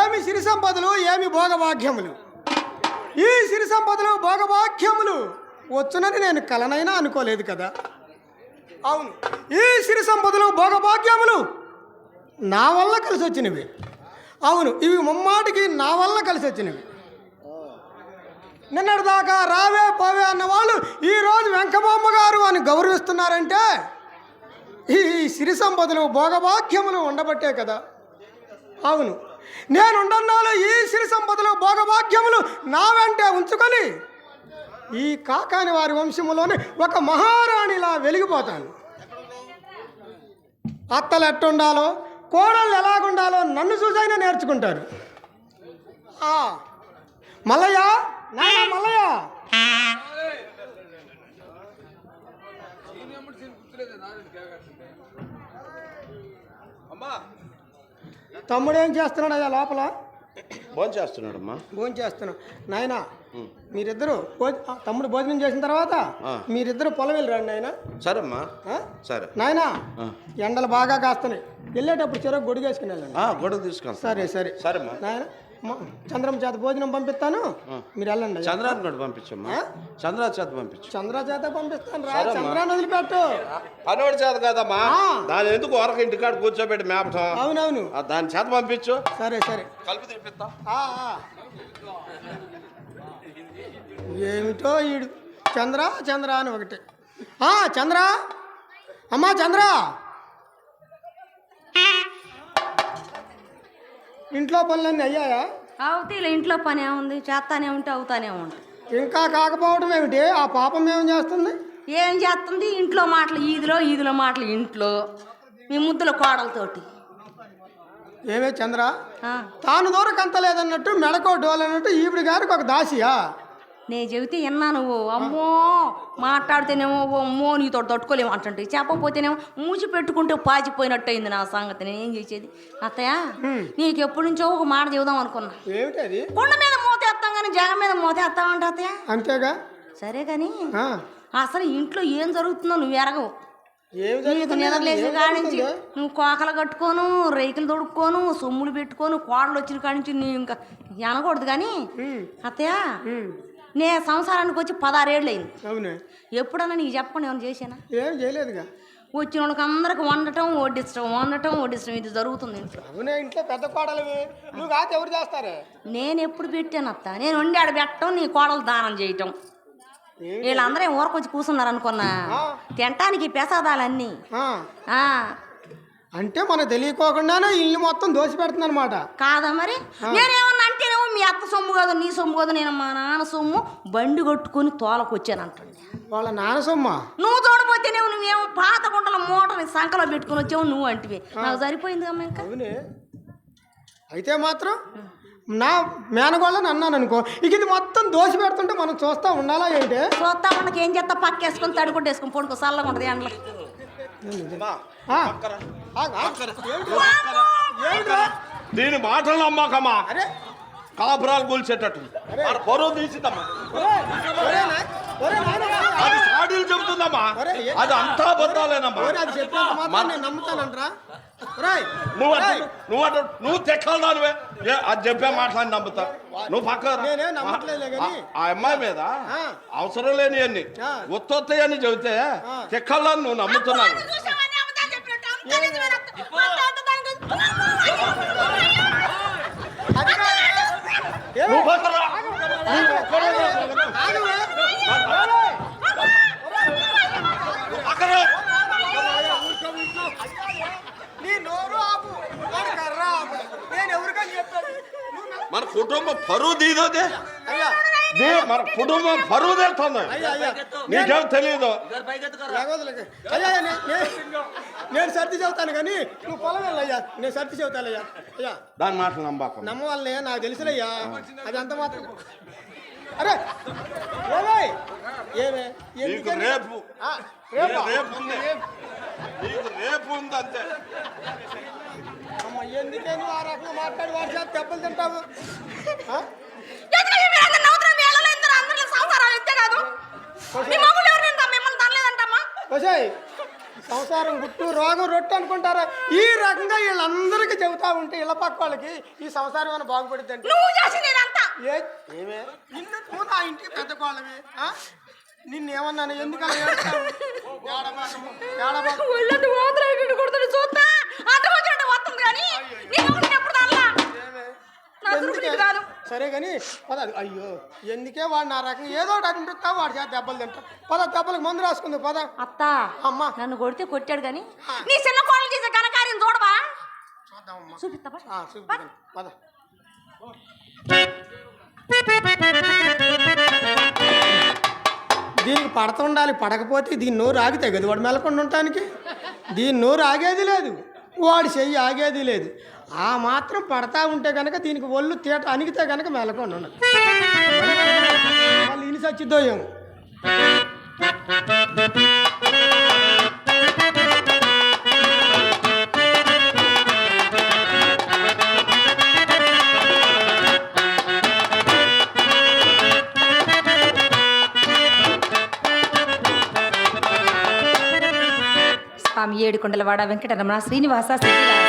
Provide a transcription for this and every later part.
ఏమి సిరి సంపదలు ఏమి భోగభాగ్యములు? ఈ సిరి సంపదలు భోగభాగ్యములు వచ్చునని నేను కలనైనా అనుకోలేదు కదా. అవును ఈ సిరి సంపదలు భోగభాగ్యములు నా వల్ల కలిసి వచ్చినవి. అవును ఇవి ముమ్మాటికి నా వల్ల కలిసి వచ్చినవి. నిన్నటి దాకా రావే పోవే అన్న వాళ్ళు ఈరోజు వెంకమామ్మ గారు అని గౌరవిస్తున్నారంటే సిరి సంపదలు భోగభాగ్యములు ఉండబట్టే కదా. అవును. నేను ఉండన్నాలు ఈ సిరి సంపదలు భోగభాగ్యములు నా వెంటే ఉంచుకొని ఈ కాకాని వారి వంశములోనే ఒక మహారాణిలా వెలిగిపోతాను. అత్తలు ఎట్టుండాలో కోడళ్ళు ఎలాగుండాలో నన్ను చూసైనా నేర్చుకుంటారు. మల్లయ్య నాయనా మల్లయ్య. తమ్ముడు ఏం చేస్తున్నాడు అయ్యా లోపల? భోజనం చేస్తున్నాడమ్మా. భోజనం చేస్తున్నాడు. నాయన మీరిద్దరు తమ్ముడు భోజనం చేసిన తర్వాత. మీరిద్దరు పొలం వెళ్ళి రండి నాయన. సరేమ్మా? సరే. నాయన. ఎండలు బాగా కాస్తున్నాయి. వెళ్ళేటప్పుడు చెరకు గొడిగేసుకుని వెళ్ళండి. ఆ, గొడవ తీసుకెళ్తా సరే సరే. సరేమ్మా. నాయన చంద్రం చేత భోజనం పంపిస్తాను. మీరు వెళ్ళండి. అయ్యా. చంద్రాన్ని కూడా పంపించమ్మా? చంద్రా చేత పంపించు. చంద్ర చేత పంపిస్తాను రా. చంద్రాన్ని వదిలిపెట్టు. పనివాడి చేత కదమ్మా. దాని ఎందుకు వరకు ఇంటికాడ కూర్చోబెట్టి మేపటం అవునవును. దాని చేత పంపించు. సరే సరే. కలిపి తినిపిస్తా. ఏమిటో ఈడు? చంద్ర చంద్ర అని ఒకటి. చంద్ర. అమ్మా చంద్ర. ఇంట్లో పనులన్నీ అయ్యాయా? అవుతాయిలే ఇంట్లో పని ఏముంది చేస్తానే ఉంటే అవుతానే ఉంటుంది ఇంకా కాకపోవడం ఏమిటి? ఆ పాపం ఏం చేస్తుంది? ఏం చేస్తుంది? ఇంట్లో మాటలు ఈదిలో ఈదిలో మాటలు ఇంట్లో. మీ ముద్దుల కోడలతోటి. ఏమే చంద్ర? తాను దూరకంత లేదన్నట్టు మెడకో డోలన్నట్టు ఈవిడి గారికి ఒక దాసియా? నేను చెబితే విన్నా నువ్వు? అమ్మో! మాట్లాడితేనేమో ఓ అమ్మో నీతో తట్టుకోలేము అంటుంటే చెప్పకపోతేనేమో మూసి పెట్టుకుంటే పాచిపోయినట్టు అయింది నా సంగతి నేను ఏం చేసేది? అత్తయ్య నీకు ఎప్పటి నుంచో ఒక మాట చెబుదాం అనుకున్నా. ఏమిటి అది? కొండ మీద మోతేస్తాం కానీ జగం మీద మోతేస్తామంట అత్తయ్య. అంతేగా? సరే కానీ. అసలు ఇంట్లో ఏం జరుగుతుందో నువ్వు ఎరగవు. నీకు? నిద్రలేసి ఏం కాడి నుంచి జరుగుతుంది? నువ్వు కోకలు కట్టుకోను రేకులు తొడుక్కోను సొమ్ములు పెట్టుకోను కోడలు వచ్చిన కాడి నుంచి నీ ఇంకా అనకూడదు కానీ అత్తయ్య నే సంసారానికి వచ్చి పదహారేళ్ళు అయింది అవునే. ఎప్పుడన్నా నీకు చెప్పకుండా ఏమైనా చేసానా ఏం చేయలేదుగా. వచ్చిన వాళ్ళకి అందరికి వండటం వడ్డించడం వండటం వడ్డించడం ఇది జరుగుతుంది ఇంట్లో. అవునే ఇంట్లో పెద్ద కోడలివి. నువ్వు కాదు ఎవరు చేస్తారే? నేను ఎప్పుడు పెట్టాను అత్త. నేను వండి ఆడ పెట్టడం నీ కోడలు దానం చేయటం. వీళ్ళందరూ ఏం ఊరకొచ్చి కూర్చున్నారు అనుకున్నా. తినటానికి పెసాదాలన్నీ. అంటే మనకు తెలియకోకుండానే ఇల్లు మొత్తం దోసి పెడుతుంది అనమాట కాదా మరి? నేనేమన్నా అంటేనేమో మీ అత్త సొమ్ము కాదు నీ సొమ్ము కాదు నేను మా నాన్న సొమ్ము బండి కొట్టుకొని తోలకొచ్చానంటుంది వాళ్ళ నాన్న సొమ్మ? నువ్వు చూడబోతేనేమో నువ్వేమో పాత గుంటల మూటని సంకలో పెట్టుకుని వచ్చావు నువ్వు అంటివి. నాకు సరిపోయింది అమ్మ ఇంకా? అవునే. అయితే మాత్రం నా మేనగోళ్ళని అన్నాను అనుకో ఇక ఇది మొత్తం దోసి పెడుతుంటే మనం చూస్తా ఉండాలా ఏంటి? చూస్తా ఉండకి ఏం చేస్తా? పక్కేసుకొని తడుకుంటూ వేసుకొని పడుకో చల్లగా ఉంటుంది ఎండలో. ఏమిట్రా? దీని మాటలు నమ్మకమ్మా అరే కాపురాలు కూల్చేటట్టు పొరుగు తీసిందమ్మా ఒరేయ్, ఒరేయ్ నాయ్- ఒరేయ్ నాయనా. అది సాడీలు చెబుతుందమ్మా. అది అంతా బద్దాలేనమ్మా. నువ్వు నువ్వు అటు నువ్వు తెక్కలదానివే. అది చెప్పే మాట్లాడి నమ్ముతా. నువ్వు పక్క. ఆ- అమ్మాయి మీద ఆ. అవసరం లేని అన్ని. ఆ. ఒత్తొత్తాయని చెబితే. తెక్కలని నువ్వు నమ్ముతున్నావు అది కాదు. ఏమే? నువ్వు పక్కరా. నువ్వు ఒక్కడే రా. ఆగువే. పక్కరా. నీ నోరు ఆపు వాడి కర్ర ఆపు నేను ఎవరికని చెప్పాను నువ్వు నా- మన కుటుంబం పరువు తీదోదే అయ్యా. దే మన కుటుంబం పరువు తెస్తుంది అయ్యా అయ్యా. నీకేం తెలియదు అయ్యా అయ్యా, నేను సర్ది చెబుతాను కానీ నువ్వు పొలం వెళ్ళయ్యా. నేను సర్ది చెబుతానయ్యా అయ్యా. దాని మాటలు నమ్మకం. నమ్మవాళ్ళనే నాకు తెలుసులయ్యా. అది అంత మాత్రం అరే ఏమే? ఏమే రేపు. ఆ, రేపా? రేపు ఉంది. నీకు రేపు ఉంది అంతే ఎందుకే నువ్వు ఆ రకంగా మాట్లాడి వాడి చేత దెబ్బలు తింటావు? సంసారం గుట్టు రోగం రొట్టు అనుకుంటారా? ఈ రకంగా వీళ్ళందరికీ చెబుతా ఉంటే ఇళ్ళ పక్క వాళ్ళకి ఈ సంసారం ఏమైనా ఏ? ఏమే? నిన్ను నువ్వు నా ఇంటికి పెద్ద కోళ్ళవి నిన్నేమన్నాను. ఒళ్ళంతా ఓతరేటట్టు కొడుతుంది చూస్తా. సరే కానీ పద అయ్యో ఎందుకే వాడు నా రకం? ఏదో ఒకటి అనిపిస్తా వాడి చేత దెబ్బలు తింటా. పద దెబ్బలకు మందు రాసుకుంది పద. అత్త అమ్మా. నన్ను కొడితే కొట్టాడు కానీ నీ చిన్న కోళ్ళు చేసే ఘనకార్యం చూడవా? చూద్దామమ్మా. చూపిస్తా చూపిస్తాను పద. దీనికి పడుతుండాలి పడకపోతే దీని నోరు ఆగితే కదా వాడు మెలకుండా ఉండటానికి. దీని నోరు ఆగేది లేదు. వాడి చెయ్యి ఆగేది లేదు. ఆ మాత్రం పడతా ఉంటే కనుక దీనికి ఒళ్ళు తీట అణిగితే కనుక మెలకొని ఉన్నది. మళ్ళీ ఇని సచ్చిద్దో ఏమో. ఏడుకొండలవాడ వెంకటరమణ శ్రీనివాస శ్రీనివాస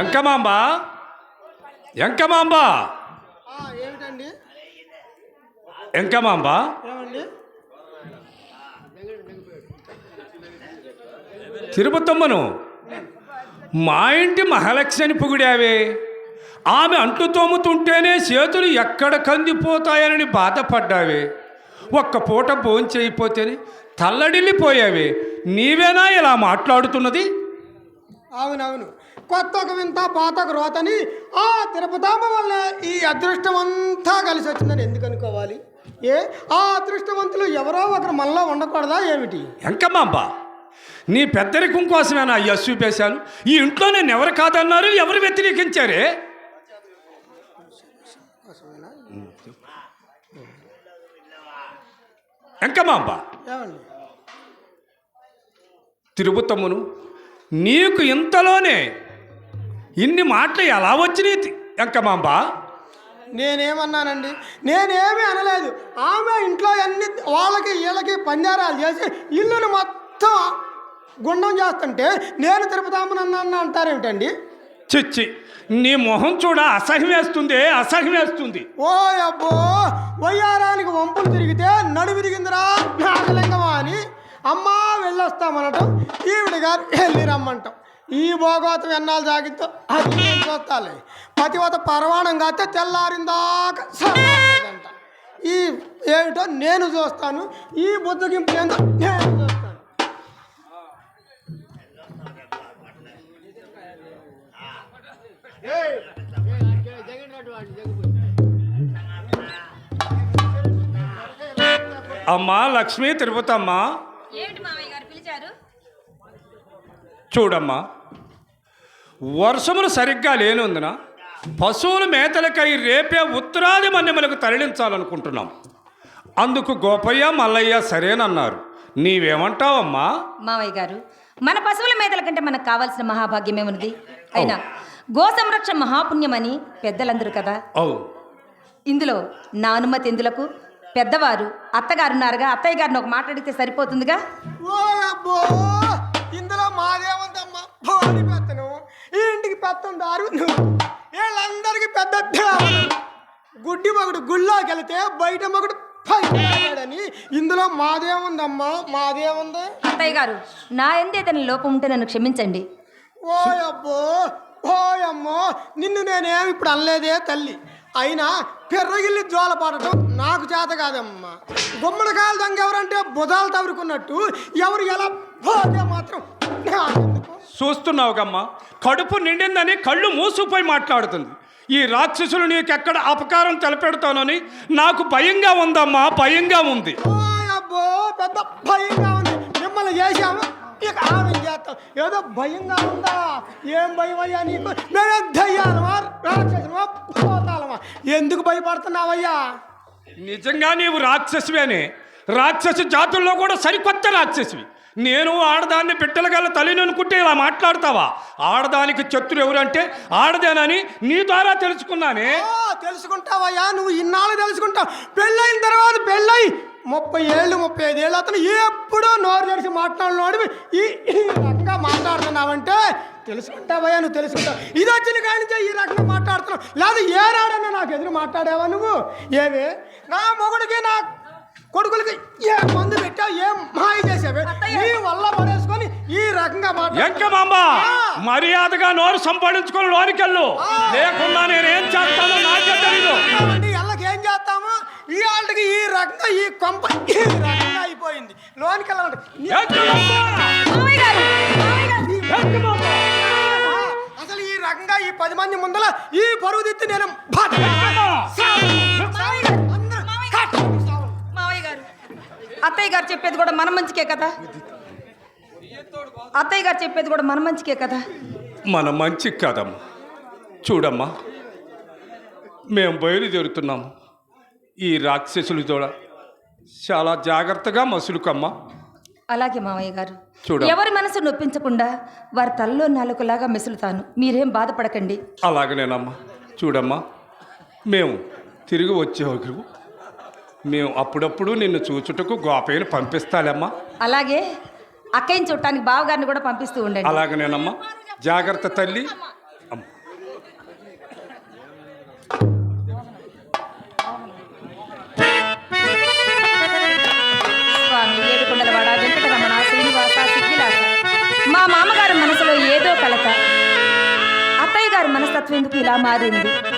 ఎంకమాంబ? ఎంకమాంబ? ఏమిటండి? ఎంకమాంబ? తిరుపతమ్మను? మా ఇంటి మహాలక్ష్మిని పొగిడావే? ఆమె అంటు తోముతుంటేనే చేతులు ఎక్కడ కందిపోతాయని బాధపడ్డావే. ఒక్క పూట భోంచేయిపోతేనే తల్లడిల్లిపోయావే. నీవేనా ఇలా మాట్లాడుతున్నది? అవునవును. కొత్త ఒక వింత పాత ఒక రోతని ఆ తిరుపతామ వల్ల ఈ అదృష్టం అంతా కలిసి వచ్చిందని ఎందుకు అనుకోవాలి? ఏ? ఆ అదృష్టవంతులు ఎవరో ఒకరు మళ్ళా ఉండకూడదా ఏమిటి? ఎంకమాంబ నీ పెద్దరికం కోసమేనా ఈ అసూపేశాలు ఈ ఇంట్లో నేను ఎవరు కాదన్నారు? ఎవరు వ్యతిరేకించారే? ఎంకమాంబ తిరుపతమ్మును నీకు ఇంతలోనే ఇన్ని మాటలు ఎలా వచ్చినాయి ఎంకమాంబ నేనేమన్నానండి? నేనేమీ అనలేదు. ఆమె ఇంట్లో అన్ని వాళ్ళకి వీళ్ళకి పంజారాలు చేసి ఇల్లును మొత్తం గుండం చేస్తుంటే నేను తిరుపతామని అన్న అంటారేమిటండి? చిచ్చి. నీ మొహం చూడ అసహ్యం వేస్తుంది అసహ్యం వేస్తుంది ఓ అబ్బో వయ్యారానికి వంపులు తిరిగితే నడుము తిరిగిందిరా నాగలింగమా అని. అమ్మా వెళ్ళొస్తామనటం ఈవిడ గారు వెళ్ళి రమ్మంటాం. ఈ భోగవతం ఎన్నాళ్ళు సాగిద్దో అది చూస్తాలి. పతివత పరవాణం కాస్తే తెల్లారిందాక ఈ ఏమిటో నేను చూస్తాను ఈ బుద్ధగింపు ఏందో నేను అమ్మా లక్ష్మీ తిరుపతమ్మ ఏమిటి మామయ్య గారు పిలిచారు? చూడమ్మా. వర్షములు సరిగ్గా లేనందున పశువుల మేతలకై రేపే ఉత్తరాది మన్యములకు తరలించాలనుకుంటున్నాం. అందుకు గోపయ్య మల్లయ్య సరేనన్నారు. నీవేమంటావమ్మా? మామయ్య గారు మన పశువుల మేతల కంటే మనకు కావాల్సిన మహాభాగ్యమే ఉన్నది అయినా గో సంరక్షణ మహాపుణ్యమని పెద్దలందరూ కదా? అవును ఇందులో నా అనుమతి ఎందులకు? పెద్దవారు అత్తగారు ఉన్నారుగా అత్తయ్య గారిని ఒక మాట్లాడితే సరిపోతుందిగా? ఓ అబ్బో! ఇందులో మాదేముందమ్మా? భారీ పెత్తను ఈ ఇంటికి నువ్వు. వీళ్ళందరికీ పెద్ద. గుడ్డి మగుడు గుళ్ళోకి వెళితే బయట మగుడు ఇందులో మాదేముందమ్మా? మాదేముంది? అత్తయ్య గారు నా ఎందేతని లోపం ఉంటే నన్ను క్షమించండి. ఓ అబ్బో! ఓ అమ్మో నిన్ను నేనేమి ఇప్పుడు అనలేదే తల్లి. అయినా పెర్రగిల్లి జోల పడటం నాకు చేత కాదమ్మా. గుమ్మడికాయలు దొంగ ఎవరంటే బుధాలు తవరుకున్నట్టు ఎవరు ఎలా పోతే మాత్రం? చూస్తున్నావుగమ్మా కడుపు నిండిందని కళ్ళు మూసుకుపోయి మాట్లాడుతుంది. ఈ రాక్షసులు నీకెక్కడ అపకారం తలపెడతానని నాకు భయంగా ఉందమ్మా భయంగా ఉంది. అబ్బో పెద్ద భయంగా ఉంది. మిమ్మల్ని చేశాము ఇక ఆమె చేస్తాం ఏదో భయంగా ఉందా? ఏం భయం అయ్యా నీకు? మేమే దయ్యాలమా రాక్షసమా పోతాలమా ఎందుకు భయపడుతున్నావయ్యా? నిజంగా నీవు రాక్షసివేనే రాక్షసి జాతుల్లో కూడా సరికొత్త రాక్షసివి. నేను ఆడదాన్ని బిడ్డల గల తల్లిని అనుకుంటే ఇలా మాట్లాడతావా? ఆడదానికి శత్రు ఎవరంటే ఆడదేనని నీ ద్వారా తెలుసుకున్నానే. తెలుసుకుంటావయ్యా నువ్వు ఇన్నాళ్ళు తెలుసుకుంటావు. పెళ్ళైన తర్వాత పెళ్ళై ముప్పై ఏళ్ళు ముప్పై ఐదు ఏళ్ళు అతను ఎప్పుడూ నోరు తెరిచి మాట్లాడినోడివి ఈ ఈ రకంగా మాట్లాడుతున్నావంటే తెలుసుకుంటావయ్యా నువ్వు తెలుసుకుంటావు. ఇది వచ్చిన కాడి నుంచే ఈ రకంగా మాట్లాడుతున్నావు. లేదా ఏనాడన్నా నాకు ఎదురు మాట్లాడావా నువ్వు? ఏమి నా మొగుడికి నా కొడుకులకి ఏ మందు పెట్టావు ఏం మాయ చేసావే? నీ వల్ల పడేసుకొని ఈ రకంగా మాట్లాడు. మర్యాదగా నోరు సంపాదించుకొని లోనికెళ్ళు. లేకుండా నేనేం చేస్తానో నాకే కాబట్టి ఎల్లకి ఏం చేస్తాము? ఈ వాళ్ళకి ఈ రకంగా ఈ కొంప ఈ రకంగా అయిపోయింది. లోనికి వెళ్ళాలంటే అసలు ఈ రకంగా ఈ పది మంది ముందల ఈ పరువు దిత్తి నేను అత్తయ్య గారు చెప్పేది కూడా మన మంచికే కదా? అత్తయ్య గారు చెప్పేది కూడా మన మంచికే కదా? మన మంచి కాదమ్మా. చూడమ్మా మేము బయలుదేరుతున్నాము ఈ రాక్షసులు చాలా జాగ్రత్తగా మసులుకమ్మా. అలాగే మావయ్య గారు. చూడు. ఎవరి మనసు నొప్పించకుండా వారి తలలో నాలుగులాగా మెసులుతాను. మీరేం బాధపడకండి. అలాగనేనమ్మా. చూడమ్మా. మేము తిరిగి వచ్చే వరకు మేము అప్పుడప్పుడు నిన్ను చూచుటకు గోపయ్యను పంపిస్తాలేమ్మా. అలాగే అక్కయ్యని చూడటానికి బావగారిని కూడా పంపిస్తూ ఉండండి. అలాగనేనమ్మా. జాగ్రత్త తల్లి. మనస్తత్వం ఎందుకు ఇలా మారింది.